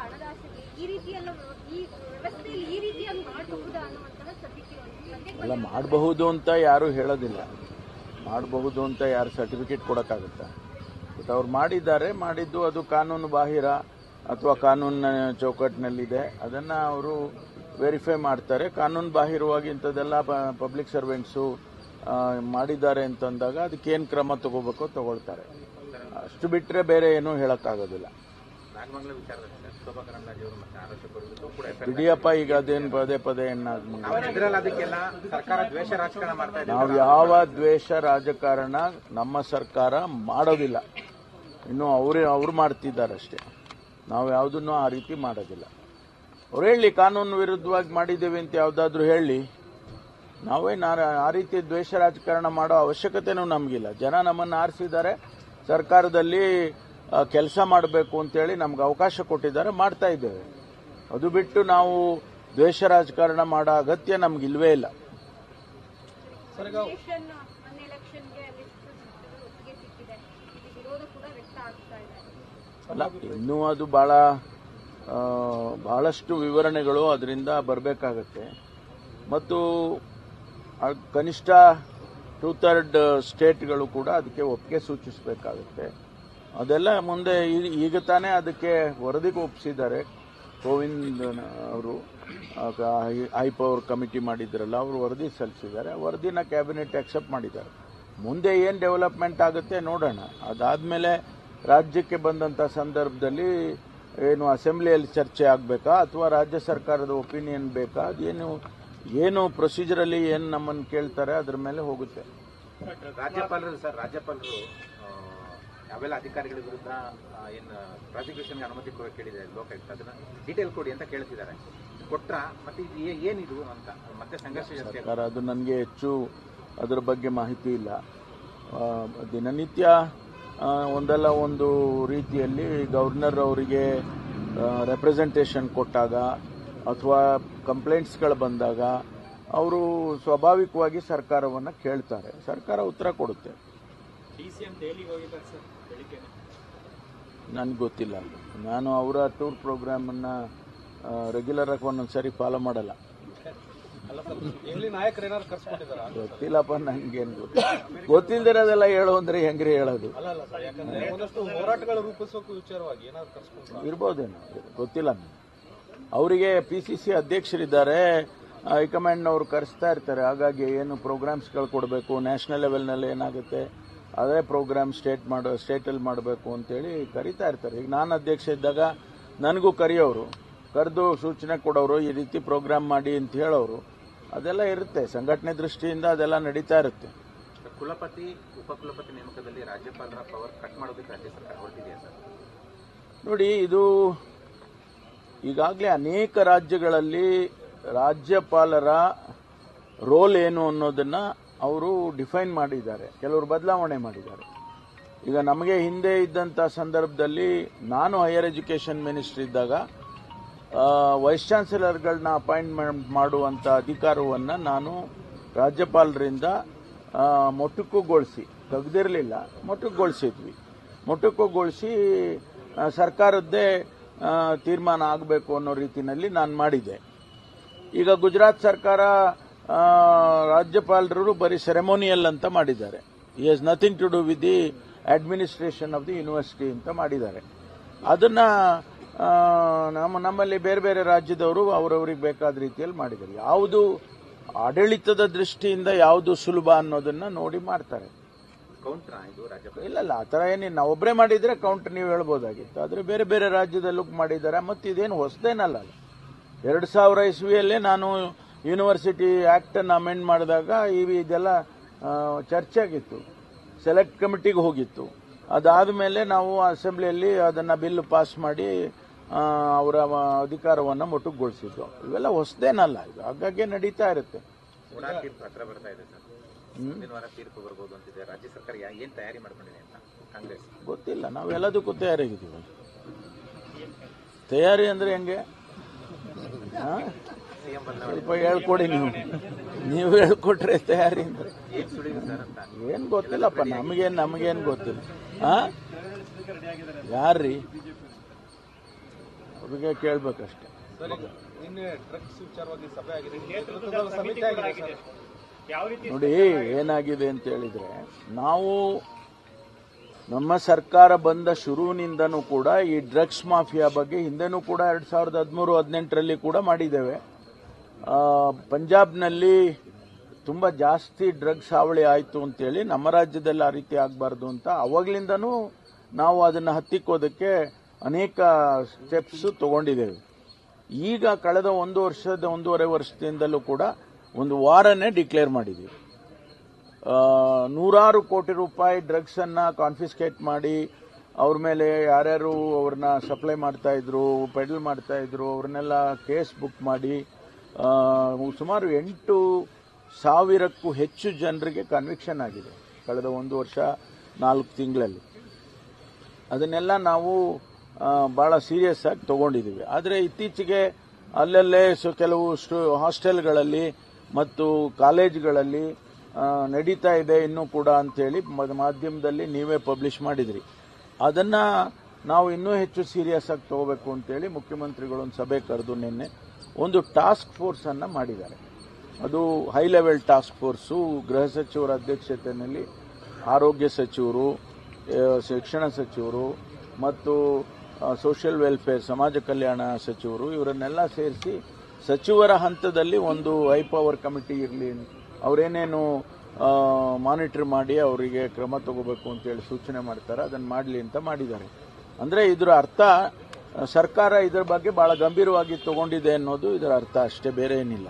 ಹಣದ ಈ ರೀತಿಯೆಲ್ಲ ಈ ವ್ಯವಸ್ಥೆಯಲ್ಲಿ ಈ ರೀತಿಯಾಗಿ ಮಾಡಬಹುದಾ ಅನ್ನುವಂತಹ ಸದ್ಯಕ್ಕೆ ಒಂದು ಅಲ್ಲ ಮಾಡಬಹುದು ಅಂತ ಯಾರು ಹೇಳೋದಿಲ್ಲ. ಮಾಡಬಹುದು ಅಂತ ಯಾರು ಸರ್ಟಿಫಿಕೇಟ್ ಕೊಡೋಕ್ಕಾಗುತ್ತಾ? ಬಟ್ ಅವ್ರು ಮಾಡಿದ್ದಾರೆ ಮಾಡಿದ್ದು ಅದು ಕಾನೂನು ಬಾಹಿರ ಅಥವಾ ಕಾನೂನಿನ ಚೌಕಟ್ಟಿನಲ್ಲಿದೆ. ಅದನ್ನು ಅವರು ವೆರಿಫೈ ಮಾಡ್ತಾರೆ. ಕಾನೂನು ಬಾಹಿರವಾಗಿ ಇಂಥದ್ದೆಲ್ಲ ಪಬ್ಲಿಕ್ ಸರ್ವೆಂಟ್ಸು ಮಾಡಿದ್ದಾರೆ ಅಂತಂದಾಗ ಅದಕ್ಕೇನು ಕ್ರಮ ತಗೋಬೇಕೋ ತಗೊಳ್ತಾರೆ. ಅಷ್ಟು ಬಿಟ್ಟರೆ ಬೇರೆ ಏನೂ ಹೇಳೋಕ್ಕಾಗೋದಿಲ್ಲ. ನಾಗಮಂಗಲ ವಿಚಾರದಲ್ಲಿ ಸರ್ ಶೋಭಾ ಕರಂದ್ಲಾಜೆ ಅವರು ಮತ್ತೆ ಆರೋಪಗಳು ಕೂಡ ಇಡಿಯಪ್ಪ ಈಗ ಅದೇನು ಪದೇ ಪದೇ ಏನಾದ್ರು ಇದರಲ್ಲಿ ಅದಕ್ಕೆಲ್ಲ ಸರ್ಕಾರ ದ್ವೇಷ ರಾಜಕಾರಣ ಮಾಡ್ತಾ ಇದೆ ನಾವು ಯಾವ ದ್ವೇಷ ರಾಜಕಾರಣ ನಮ್ಮ ಸರ್ಕಾರ ಮಾಡೋದಿಲ್ಲ. ಇನ್ನು ಅವರೇ ಅವ್ರು ಮಾಡ್ತಿದ್ದಾರೆ ಅಷ್ಟೇ. ನಾವು ಯಾವುದನ್ನು ಆ ರೀತಿ ಮಾಡೋದಿಲ್ಲ. ಅವ್ರು ಹೇಳಿ ಕಾನೂನು ವಿರುದ್ಧವಾಗಿ ಮಾಡಿದ್ದೇವೆ ಅಂತ ಯಾವುದಾದ್ರೂ ಹೇಳಿ ನಾವೇ ನಾ ಆ ರೀತಿ ದ್ವೇಷ ರಾಜಕಾರಣ ಮಾಡೋ ಅವಶ್ಯಕತೆನೂ ನಮಗಿಲ್ಲ. ಜನ ನಮ್ಮನ್ನು ಆರಿಸಿದ್ದಾರೆ. ಸರ್ಕಾರದಲ್ಲಿ ಕೆಲಸ ಮಾಡಬೇಕು ಅಂತೇಳಿ ನಮ್ಗೆ ಅವಕಾಶ ಕೊಟ್ಟಿದ್ದಾರೆ ಮಾಡ್ತಾ ಇದ್ದೇವೆ. ಅದು ಬಿಟ್ಟು ನಾವು ದ್ವೇಷ ರಾಜಕಾರಣ ಮಾಡೋ ಅಗತ್ಯ ನಮಗಿಲ್ವೇ ಇಲ್ಲ. ಎಲೆಕ್ಷನ್ ಮೊನ್ನೆ ಎಲೆಕ್ಷನ್ಗೆ ಲಿಸ್ಟ್ ಒಟ್ಟಿಗೆ ಸಿಕ್ಕಿದೆ? ಇದು ವಿರೋಧ ಕೂಡ ವ್ಯಕ್ತ ಆಗ್ತಾ ಇದೆ. ಅಲ್ಲ ಇನ್ನೂ ಅದು ಬಹಳ ಆ, ಬಹಳಷ್ಟು ವಿವರಣೆಗಳು ಅದರಿಂದ ಬರಬೇಕಾಗತ್ತೆ. ಮತ್ತು ಕನಿಷ್ಠ ಟೂ ಥರ್ಡ್ ಸ್ಟೇಟ್ಗಳು ಕೂಡ ಅದಕ್ಕೆ ಒಪ್ಪಿಗೆ ಸೂಚಿಸಬೇಕಾಗುತ್ತೆ. ಅದೆಲ್ಲ ಮುಂದೆ ಈಗ ತಾನೇ ಅದಕ್ಕೆ ವರದಿಗೆ ಒಪ್ಪಿಸಿದ್ದಾರೆ. ಕೋವಿಂದ್ ಅವರು ಹೈ ಪವರ್ ಕಮಿಟಿ ಮಾಡಿದ್ರಲ್ಲ, ಅವರು ವರದಿ ಸಲ್ಲಿಸಿದ್ದಾರೆ. ವರದಿನ ಕ್ಯಾಬಿನೆಟ್ ಅಕ್ಸೆಪ್ಟ್ ಮಾಡಿದ್ದಾರೆ. ಮುಂದೆ ಏನು ಡೆವಲಪ್ಮೆಂಟ್ ಆಗುತ್ತೆ ನೋಡೋಣ. ಅದಾದಮೇಲೆ ರಾಜ್ಯಕ್ಕೆ ಬಂದಂಥ ಸಂದರ್ಭದಲ್ಲಿ ಏನು ಅಸೆಂಬ್ಲಿಯಲ್ಲಿ ಚರ್ಚೆ ಆಗಬೇಕಾ, ಅಥವಾ ರಾಜ್ಯ ಸರ್ಕಾರದ ಒಪಿನಿಯನ್ ಬೇಕಾ? ಅದೇನು, ಏನು ಪ್ರೊಸೀಜರಲ್ಲಿ ಏನು ನಮ್ಮನ್ನು ಕೇಳ್ತಾರೆ ಅದ್ರ ಮೇಲೆ ಹೋಗುತ್ತೆ. ರಾಜ್ಯಪಾಲರು ಸರ್, ರಾಜ್ಯಪಾಲರು ಯಾವೆಲ್ಲ ಅಧಿಕಾರಿಗಳ ವಿರುದ್ಧ ಏನು ಪ್ರಾಸಿಕ್ಯೂಷನ್ಗೆ ಅನುಮತಿ ಕೇಳಿದೆ ಲೋಕಾಯುಕ್ತ? ಅದನ್ನ ಡೀಟೇಲ್ ಕೊಡಿ ಅಂತ ಕೇಳ್ತಿದ್ದಾರೆ. ಕೊಟ್ರ, ಮತ್ತೆ ಇದು ಏನಿದು ಅಂತ, ಮತ್ತೆ ಸಂಘರ್ಷ ಸರ್ಕಾರ ಅದು ನನಗೆ ಹೆಚ್ಚು ಅದರ ಬಗ್ಗೆ ಮಾಹಿತಿ ಇಲ್ಲ. ದಿನನಿತ್ಯ ಒಂದಲ್ಲ ಒಂದು ರೀತಿಯಲ್ಲಿ ಗವರ್ನರ್ ಅವರಿಗೆ ರೆಪ್ರೆಸೆಂಟೇಷನ್ ಕೊಟ್ಟಾಗ ಅಥವಾ ಕಂಪ್ಲೇಂಟ್ಸ್ಗಳು ಬಂದಾಗ, ಅವರು ಸ್ವಾಭಾವಿಕವಾಗಿ ಸರ್ಕಾರವನ್ನು ಕೇಳ್ತಾರೆ. ಸರ್ಕಾರ ಉತ್ತರ ಕೊಡುತ್ತೆ. ನನಗೆ ಗೊತ್ತಿಲ್ಲ. ನಾನು ಅವರ ಟೂರ್ ಪ್ರೋಗ್ರಾಮನ್ನು ರೆಗ್ಯುಲರ್ ಆಗಿ ಒಂದೊಂದು ಸರಿ ಫಾಲೋ ಮಾಡಲ್ಲ ಗೊತ್ತಿಲ್ಲಪ್ಪ ನನಗೇನು ಗೊತ್ತಿಲ್ಲ ಗೊತ್ತಿಲ್ದಿರೋದೆಲ್ಲ ಹೇಳು ಅಂದ್ರೆ ಹೆಂಗ್ರಿ ಹೇಳೋದು. ಇರ್ಬೋದೇನೋ ಗೊತ್ತಿಲ್ಲ ಅವರಿಗೆ ಪಿ ಸಿ ಸಿ ಅಧ್ಯಕ್ಷರಿದ್ದಾರೆ ಹೈಕಮಾಂಡ್ನವರು ಕರೆಸ್ತಾ ಇರ್ತಾರೆ. ಹಾಗಾಗಿ ಏನು ಪ್ರೋಗ್ರಾಮ್ಸ್ಗಳು ಕೊಡಬೇಕು ನ್ಯಾಷನಲ್ ಲೆವೆಲ್ನಲ್ಲಿ ಏನಾಗುತ್ತೆ? ಅದೇ ಪ್ರೋಗ್ರಾಮ್ ಸ್ಟೇಟ್ ಮಾಡೋ ಸ್ಟೇಟಲ್ಲಿ ಮಾಡಬೇಕು ಅಂತೇಳಿ ಕರಿತಾ ಇರ್ತಾರೆ. ಈಗ ನಾನು ಅಧ್ಯಕ್ಷ ಇದ್ದಾಗ ನನಗೂ ಕರೆಯೋರು ಕರೆದು ಸೂಚನೆ ಕೊಡೋರು ಈ ರೀತಿ ಪ್ರೋಗ್ರಾಮ್ ಮಾಡಿ ಅಂತ ಹೇಳೋರು ಅದೆಲ್ಲ ಇರುತ್ತೆ. ಸಂಘಟನೆ ದೃಷ್ಟಿಯಿಂದ ಅದೆಲ್ಲ ನಡೀತಾ ಇರುತ್ತೆ. ಕುಲಪತಿ ಉಪಕುಲಪತಿ ನೇಮಕದಲ್ಲಿ ರಾಜ್ಯಪಾಲರ ಪವರ್ ಕಟ್ ಮಾಡೋದಕ್ಕೆ ರಾಜ್ಯ ಸರ್ಕಾರ ಹೊರಟಿದೆಯಾ ಸರ್? ನೋಡಿ ಇದು ಈಗಾಗಲೇ ಅನೇಕ ರಾಜ್ಯಗಳಲ್ಲಿ ರಾಜ್ಯಪಾಲರ ರೋಲ್ ಏನು ಅನ್ನೋದನ್ನ ಅವರು ಡಿಫೈನ್ ಮಾಡಿದ್ದಾರೆ, ಕೆಲವರು ಬದಲಾವಣೆ ಮಾಡಿದ್ದಾರೆ. ಈಗ ನಮಗೆ ಹಿಂದೆ ಇದ್ದಂಥ ಸಂದರ್ಭದಲ್ಲಿ ನಾನು ಹೈಯರ್ ಎಜುಕೇಷನ್ ಮಿನಿಸ್ಟರ್ ಇದ್ದಾಗ ವೈಸ್ ಚಾನ್ಸಲರ್ಗಳನ್ನ ಅಪಾಯಿಂಟ್ಮೆಂಟ್ ಮಾಡುವಂಥ ಅಧಿಕಾರವನ್ನು ನಾನು ರಾಜ್ಯಪಾಲರಿಂದ ಮೊಟುಕುಗೊಳಿಸಿ, ತೆಗೆದಿರಲಿಲ್ಲ, ಮೊಟಕುಗೊಳಿಸಿದ್ವಿ. ಮೊಟಕುಗೊಳಿಸಿ ಸರ್ಕಾರದ್ದೇ ತೀರ್ಮಾನ ಆಗಬೇಕು ಅನ್ನೋ ರೀತಿಯಲ್ಲಿ ನಾನು ಮಾಡಿದೆ ಈಗ ಗುಜರಾತ್ ಸರ್ಕಾರ ರಾಜ್ಯಪಾಲರು ಬರೀ ಸೆರೆಮೋನಿಯಲ್ ಅಂತ ಮಾಡಿದ್ದಾರೆ. He has nothing to do with the administration of the university ಅಂತ ಮಾಡಿದ್ದಾರೆ. ಅದನ್ನ ನಮ್ಮ ನಮ್ಮಲ್ಲಿ ಬೇರೆ ಬೇರೆ ರಾಜ್ಯದವರು ಅವರವರಿಗೆ ಬೇಕಾದ ರೀತಿಯಲ್ಲಿ ಮಾಡಿದ್ದಾರೆ. ಯಾವುದು ಆಡಳಿತದ ದೃಷ್ಟಿಯಿಂದ ಯಾವುದು ಸುಲಭ ಅನ್ನೋದನ್ನ ನೋಡಿ ಮಾಡ್ತಾರೆ. ಕೌಂಟ್ರಾ ಇದು ರಾಜ್ಯಪಾಲ? ಇಲ್ಲ ಇಲ್ಲ ಆ ಥರ ಏನಿಲ್ಲ. ನಾವು ಒಬ್ಬರೇ ಮಾಡಿದ್ರೆ ಕೌಂಟ್ ನೀವು ಹೇಳ್ಬೋದಾಗಿತ್ತು. ಆದರೆ ಬೇರೆ ಬೇರೆ ರಾಜ್ಯದಲ್ಲೂ ಮಾಡಿದ್ದಾರೆ. ಮತ್ತು ಇದೇನು ಹೊಸದೇನಲ್ಲ ಎರಡು ಸಾವಿರ ಇಸ್ವಿಯಲ್ಲೇ ನಾನು ಯೂನಿವರ್ಸಿಟಿ ಆ್ಯಕ್ಟನ್ನು ಅಮೆಂಡ್ ಮಾಡಿದಾಗ ಇವು ಇದೆಲ್ಲ ಚರ್ಚೆ ಆಗಿತ್ತು. ಸೆಲೆಕ್ಟ್ ಕಮಿಟಿಗೆ ಹೋಗಿತ್ತು. ಅದಾದ ಮೇಲೆ ನಾವು ಅಸೆಂಬ್ಲಿಯಲ್ಲಿ ಅದನ್ನು ಬಿಲ್ ಪಾಸ್ ಮಾಡಿ ಅವರ ಅಧಿಕಾರವನ್ನು ಮೊಟಕುಗೊಳಿಸಿದ್ದು. ಇವೆಲ್ಲ ಹೊಸದೇನಲ್ಲ ಇದು ಹಾಗಾಗಿ ನಡೀತಾ ಇರುತ್ತೆ. ಗೊತ್ತಿಲ್ಲ ನಾವೆಲ್ಲದಕ್ಕೂ ತಯಾರಾಗಿದ್ದೀವಿ ತಯಾರಿ ಅಂದ್ರೆ ಹೆಂಗೆ? ಸ್ವಲ್ಪ ಹೇಳ್ಕೊಡಿ ನೀವು. ನೀವು ಹೇಳ್ಕೊಟ್ರೆ ತಯಾರಿ ಏನು ಗೊತ್ತಿಲ್ಲಪ್ಪ, ನಮಗೇನ್ ನಮಗೇನ್ ಗೊತ್ತಿಲ್ಲ. ಹಾ ಯಾರ್ರಿ? ಅವ್ರಿಗೆ ಕೇಳ್ಬೇಕಷ್ಟೆ. ನೋಡಿ, ಏನಾಗಿದೆ ಅಂತ ಹೇಳಿದ್ರೆ, ನಾವು ನಮ್ಮ ಸರ್ಕಾರ ಬಂದ ಶುರುವಿನಿಂದನೂ ಕೂಡ ಈ ಡ್ರಗ್ಸ್ ಮಾಫಿಯಾ ಬಗ್ಗೆ ಹಿಂದೆನೂ ಕೂಡ ಎರಡ್ ಸಾವಿರದ ಹದಿಮೂರು, ಹದಿನೆಂಟರಲ್ಲಿ ಕೂಡ ಮಾಡಿದ್ದೇವೆ. ಪಂಜಾಬ್ನಲ್ಲಿ ತುಂಬ ಜಾಸ್ತಿ ಡ್ರಗ್ಸ್ ಹಾವಳಿ ಆಯಿತು ಅಂತೇಳಿ ನಮ್ಮ ರಾಜ್ಯದಲ್ಲಿ ಆ ರೀತಿ ಆಗಬಾರ್ದು ಅಂತ ಅವಾಗಲಿಂದನೂ ನಾವು ಅದನ್ನು ಹತ್ತಿಕ್ಕೋದಕ್ಕೆ ಅನೇಕ ಸ್ಟೆಪ್ಸ್ ತಗೊಂಡಿದ್ದೇವೆ. ಈಗ ಕಳೆದ ಒಂದು ವರ್ಷದ ಒಂದೂವರೆ ವರ್ಷದಿಂದಲೂ ಕೂಡ ಒಂದು ವಾರನೇ ಡಿಕ್ಲೇರ್ ಮಾಡಿದ್ದೀವಿ. ನೂರಾರು ಕೋಟಿ ರೂಪಾಯಿ ಡ್ರಗ್ಸನ್ನು ಕಾನ್ಫಿಸ್ಕೇಟ್ ಮಾಡಿ ಅವ್ರ ಮೇಲೆ ಯಾರ್ಯಾರು ಅವ್ರನ್ನ ಸಪ್ಲೈ ಮಾಡ್ತಾ ಇದ್ರು ಪೆಡಲ್ ಮಾಡ್ತಾ ಇದ್ರು, ಅವ್ರನ್ನೆಲ್ಲ ಕೇಸ್ ಬುಕ್ ಮಾಡಿ ಸುಮಾರು ಎಂಟು ಸಾವಿರಕ್ಕೂ ಹೆಚ್ಚು ಜನರಿಗೆ ಕನ್ವಿಕ್ಷನ್ ಆಗಿದೆ ಕಳೆದ ಒಂದು ವರ್ಷ, ನಾಲ್ಕು ತಿಂಗಳಲ್ಲಿ. ಅದನ್ನೆಲ್ಲ ನಾವು ಭಾಳ ಸೀರಿಯಸ್ ಆಗಿ ತಗೊಂಡಿದ್ದೀವಿ. ಆದರೆ ಇತ್ತೀಚೆಗೆ ಅಲ್ಲಲ್ಲೇ ಸೊ, ಕೆಲವು ಸ್ಟು, ಹಾಸ್ಟೆಲ್ಗಳಲ್ಲಿ ಮತ್ತು ಕಾಲೇಜ್ಗಳಲ್ಲಿ ನಡೀತಾ ಇದೆ ಇನ್ನೂ ಕೂಡ ಅಂತೇಳಿ ಮ- ಮಾಧ್ಯಮದಲ್ಲಿ ನೀವೇ ಪಬ್ಲಿಷ್ ಮಾಡಿದ್ರಿ. ಅದನ್ನು ನಾವು ಇನ್ನೂ ಹೆಚ್ಚು ಸೀರಿಯಸ್ ಆಗಿ ತಗೋಬೇಕು ಅಂತೇಳಿ ಮುಖ್ಯಮಂತ್ರಿಗಳೊಂದು ಸಭೆ ಕರೆದು ನಿನ್ನೆ ಒಂದು ಟಾಸ್ಕ್ ಫೋರ್ಸ್ ಅನ್ನ ಮಾಡಿದ್ದಾರೆ. ಅದು ಹೈ ಲೆವೆಲ್ ಟಾಸ್ಕ್ ಫೋರ್ಸು, ಗೃಹ ಸಚಿವರ ಅಧ್ಯಕ್ಷತೆಯಲ್ಲಿ ಆರೋಗ್ಯ ಸಚಿವರು ಶಿಕ್ಷಣ ಸಚಿವರು ಮತ್ತು ಸೋಷಿಯಲ್ ವೆಲ್ಫೇರ್ ಸಮಾಜ ಕಲ್ಯಾಣ ಸಚಿವರು ಇವರನ್ನೆಲ್ಲ ಸೇರಿಸಿ ಸಚಿವರ ಹಂತದಲ್ಲಿ ಒಂದು ಹೈ ಪವರ್ ಕಮಿಟಿ ಇರಲಿ ಅವರೇನೇನು ಮಾನಿಟರ್ ಮಾಡಿ ಅವರಿಗೆ ಕ್ರಮ ತಗೋಬೇಕು ಅಂತೇಳಿ ಸೂಚನೆ ಮಾಡ್ತಾರೆ, ಅದನ್ನು ಮಾಡಲಿ ಅಂತ ಮಾಡಿದ್ದಾರೆ. ಅಂದರೆ ಇದರ ಅರ್ಥ ಸರ್ಕಾರ ಇದರ ಬಗ್ಗೆ ಬಹಳ ಗಂಭೀರವಾಗಿ ತಗೊಂಡಿದೆ ಅನ್ನೋದು ಇದರ ಅರ್ಥ ಅಷ್ಟೇ ಬೇರೆ ಏನಿಲ್ಲ.